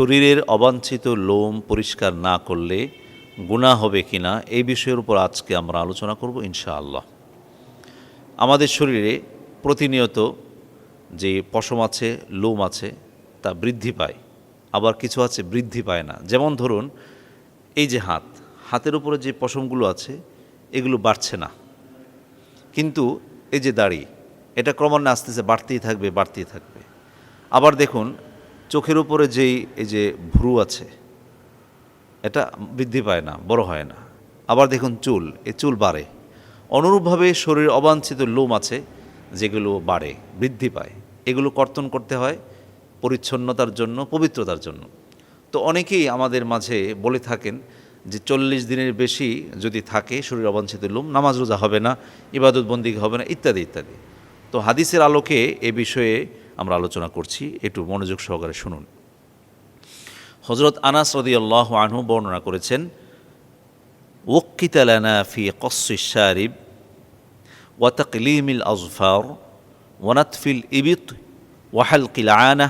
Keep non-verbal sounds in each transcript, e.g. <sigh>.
শরীরের অবাঞ্ছিত লোম পরিষ্কার না করলে গুণা হবে কিনা এই বিষয়ের উপর আজকে আমরা আলোচনা করব ইনশাআল্লাহ। আমাদের শরীরে প্রতিনিয়ত যে পশম আছে, লোম আছে, তা বৃদ্ধি পায়। আবার কিছু আছে বৃদ্ধি পায় না। যেমন ধরুন, এই যে হাত, হাতের উপরে যে পশমগুলো আছে, এগুলো বাড়ছে না। কিন্তু এই যে দাড়ি, এটা ক্রমান্বয়ে আস্তে আস্তে বাড়তেই থাকবে বাড়তেই থাকবে। আবার দেখুন চোখের উপরে যেই, এই যে ভ্রু আছে, এটা বৃদ্ধি পায় না, বড় হয় না। আবার দেখুন চুল এ চুল বাড়ে। অনুরূপভাবে শরীরে অবাঞ্ছিত লোম আছে, যেগুলো বাড়ে, বৃদ্ধি পায়। এগুলো কর্তন করতে হয় পরিচ্ছন্নতার জন্য, পবিত্রতার জন্য। তো অনেকেই আমাদের মাঝে বলে থাকেন যে চল্লিশ দিনের বেশি যদি থাকে শরীর অবাঞ্ছিত লোম, নামাজ রোজা হবে না ইবাদত বন্দি হবে না, ইত্যাদি ইত্যাদি। তো হাদিসের আলোকে এ বিষয়ে আমরা আলোচনা করছি, একটু মনোযোগ সহকারে শুনুন। হজরত আনাস রদিয়াল্লাহ আনহু বর্ণনা করেছেন ওক্কিতালানা ফি কসি শারিব ওয়াতাকলিমিল আজফার ওয়ানাতফিল ইবিত ওয়াহালকিল আনা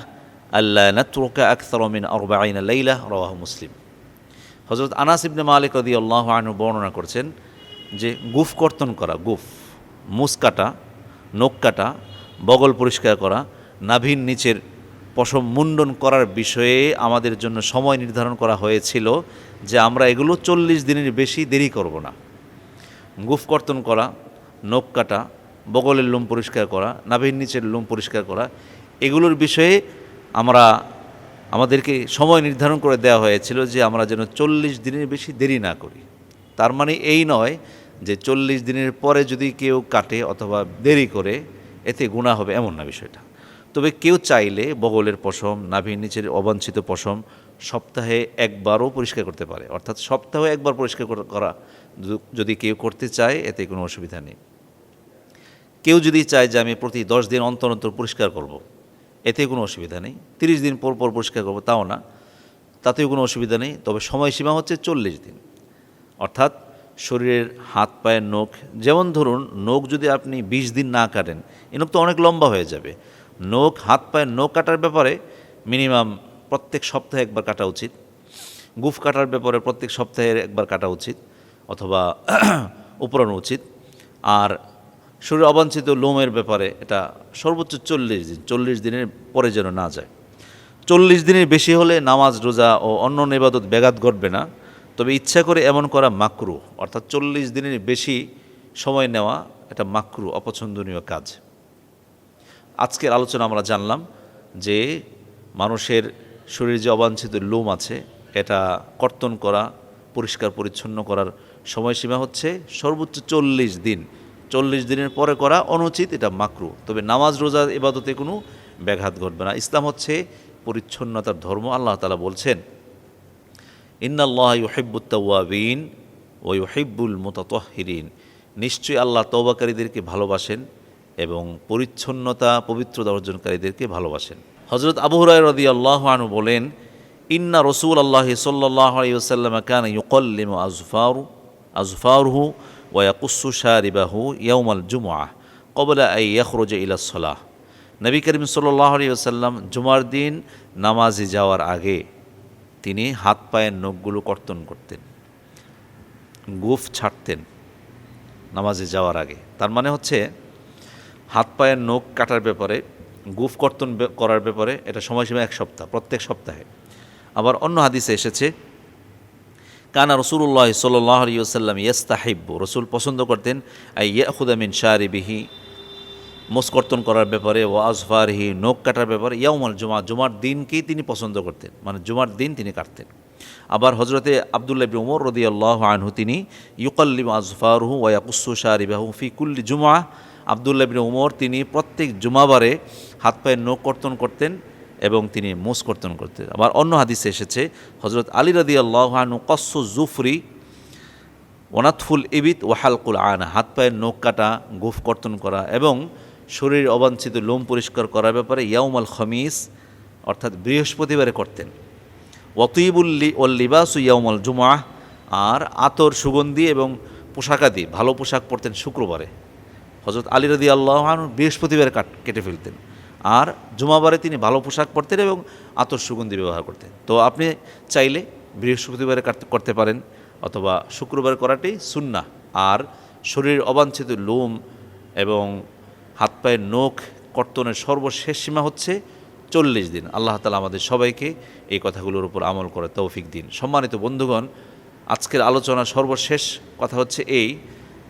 আল্লাহ নাতরুকা আকথর মিন আরবাইন লাইলা রওয়াহ মুসলিম। হজরত আনাস ইবনে মালিক রদি আল্লাহ আনহু বর্ণনা করছেন যে গুফ কর্তন করা, গুফ মুস কাটা নখ কাটা বগল পরিষ্কার করা নাভির নিচের পশম মুন্ডন করার বিষয়ে আমাদের জন্য সময় নির্ধারণ করা হয়েছিল যে আমরা এগুলো চল্লিশ দিনের বেশি দেরি করব না। গুফ কর্তন করা, নখ কাটা, বগলের লোম পরিষ্কার করা, নাভির নিচের লোম পরিষ্কার করা, এগুলোর বিষয়ে আমরা, আমাদেরকে সময় নির্ধারণ করে দেওয়া হয়েছিল যে আমরা যেন চল্লিশ দিনের বেশি দেরি না করি। তার মানে এই নয় যে চল্লিশ দিনের পরে যদি কেউ কাটে অথবা দেরি করে, এতে গুণা হবে, এমন না বিষয়টা। তবে কেউ চাইলে বগলের পশম, নাভির নিচের অবাঞ্ছিত পশম সপ্তাহে একবারও পরিষ্কার করতে পারে। অর্থাৎ সপ্তাহে একবার পরিষ্কার করা- যদি- কেউ করতে চায়, এতে কোনো অসুবিধা নেই। কেউ যদি চায় যে আমি প্রতি দশ দিন অন্তর অন্তর পরিষ্কার করব। এতে কোনো অসুবিধা নেই। তিরিশ দিন পর পর পরিষ্কার করব, তাও না। তাতেও কোনো অসুবিধা নেই। তবে সময়সীমা হচ্ছে চল্লিশ দিন। অর্থাৎ শরীরের হাত, পায়ের নখ, যেমন ধরুন, নখ যদি আপনি বিশ দিন না কাটেন, এ নখ তো অনেক লম্বা হয়ে যাবে। নখ, হাত পায়ের নখ কাটার ব্যাপারে মিনিমাম প্রত্যেক সপ্তাহে একবার কাটা উচিত। গুফ কাটার ব্যাপারে প্রত্যেক সপ্তাহে একবার কাটা উচিত অথবা <clears throat> উপরানো উচিত। আর শরীর অবাঞ্ছিত লোমের ব্যাপারে এটা সর্বোচ্চ চল্লিশ দিন, চল্লিশ দিনের পরে যেন না যায়। চল্লিশ দিনের বেশি হলে নামাজ, রোজা ও অন্য নেবাদত ব্যাঘাত ঘটবে না। তবে ইচ্ছা করে এমন করা মাকরু, অর্থাৎ চল্লিশ দিনের বেশি সময় নেওয়া এটা মাকরু, অপছন্দনীয় কাজ। আজকের আলোচনা আমরা জানলাম যে মানুষের শরীরে যে অবাঞ্ছিত লোম আছে, এটা কর্তন করা, পরিষ্কার পরিচ্ছন্ন করার সময়সীমা হচ্ছে সর্বোচ্চ চল্লিশ দিন। চল্লিশ দিনের পরে করা অনুচিত, এটা মাকরু। তবে নামাজ, রোজা এবাদতে কোনো ব্যাঘাত ঘটবে না। ইসলাম হচ্ছে পরিচ্ছন্নতার ধর্ম, আল্লাহ তালা বলছেন, ইন্নাল্লাহ ইউহিব্বুত্তাওয়াবিন ও ইউহিব্বুল মুতাতহিরিন। নিশ্চয়ই আল্লাহ তওবাকারীদেরকে ভালোবাসেন। এবং পরিচ্ছন্নতা, পবিত্রতা অর্জনকারীদেরকে ভালোবাসেন। হজরত আবু হুরায় রদি আল্লাহ আনু বলেন, ইন্না রসুল আল্লাহ সাল্লাহ আলিয়াল্লাম কান ইউকল্লিম আজফারু, আজফারহু ওয়াকুসু শারিবাহু ইয়াউমাল জুমআ কবলা আই ইয়াখরুজ ইলা সলাহ। নবী করিম সাল্লাহ আলী আসাল্লাম জুমার দিন নামাজে যাওয়ার আগে তিনি হাত পায়ের নখগুলো কর্তন করতেন, গুফ ছাড়তেন নামাজে যাওয়ার আগে। তার মানে হচ্ছে হাত পায়ের নখ কাটার ব্যাপারে, গুফ কর্তন করার ব্যাপারে এটা সময়সীমা এক সপ্তাহ, প্রত্যেক সপ্তাহে। আবার অন্য হাদিসে এসেছে, কানা রসুল্লাহ সাল্লাহ ইয়েস্তাহিব্ব রসুল পছন্দ করতেন, আই ইয়াহুদামিন শাহরিবিহি মোসকর্তন করার ব্যাপারে ও আজফারহি নখ কাটার ব্যাপারে, ইয়াউমাল জুমা জুমার দিনকেই তিনি পছন্দ করতেন মানে জুমার দিন তিনি কাটতেন। আবার হজরতে আবদুল্লাহ উমর রদি আল্লাহ আনহু তিনি, ইউকাল্লিম আজফারহু ওয়াকুসু শাহরিবাহু ফি কুল্লি জুমা আবদুল্লাহ উমর, তিনি প্রত্যেক জুমাবারে হাত পায়ের নখ কর্তন করতেন এবং তিনি মোস কর্তন করতেন। আবার অন্য হাদিসে এসেছে হজরত আলী রদি আল্লাহ আনহু, কস্সু জুফরি ওনাতফুল ইবিত ও হালকুল আনা, হাত পায়ের নখ কাটা, গুফ কর্তন করা এবং শরীর অবাঞ্ছিত, লোম পরিষ্কার করার ব্যাপারে ইয়াউমাল খমিস, অর্থাৎ বৃহস্পতিবারে করতেন। ওয়াতিবুল্লি ও লিবাসু ইয়াউমাল জুমা আর আতর সুগন্ধি এবং পোশাকাদি ভালো পোশাক পরতেন শুক্রবারে। হজরত আলী রদি আল্লাহ বৃহস্পতিবারে কাট, কেটে ফেলতেন। আর জুমাবারে তিনি ভালো পোশাক পরতেন এবং আতর সুগন্ধি ব্যবহার করতেন। তো আপনি চাইলে বৃহস্পতিবারে করতে পারেন অথবা শুক্রবার করাটাই সুন্না আর শরীরের অবাঞ্ছিত লোম এবং হাত পায়ের নখ কর্তনের সর্বশেষ সীমা হচ্ছে চল্লিশ দিন। আল্লাহ তালা আমাদের সবাইকে এই কথাগুলোর উপর আমল করে তৌফিক দিন। সম্মানিত বন্ধুগণ, আজকের আলোচনার সর্বশেষ কথা হচ্ছে এই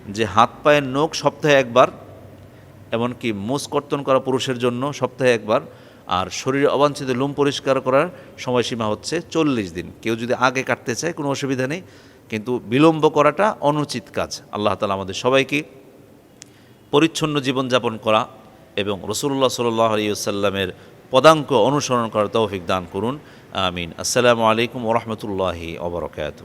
যে হাত পায়ের নখ সপ্তাহে একবার, এমনকি মোষ কর্তন করা পুরুষের জন্য সপ্তাহে একবার, আর শরীরে অবাঞ্ছিত লোম পরিষ্কার করার সময়সীমা হচ্ছে চল্লিশ দিন। কেউ যদি আগে কাটতে চায়, কোনো অসুবিধা নেই, কিন্তু বিলম্ব করাটা অনুচিত কাজ। আল্লাহ তালা আমাদের সবাইকে পরিচ্ছন্ন জীবনযাপন করা এবং রসুল্লাহ সাল্লাহ আলিয়াল্লামের পদাঙ্ক অনুসরণ করার তৌফিক দান করুন। আমিন। আসসালামু আলাইকুম ওরহমতুল্লাহি অবরকাত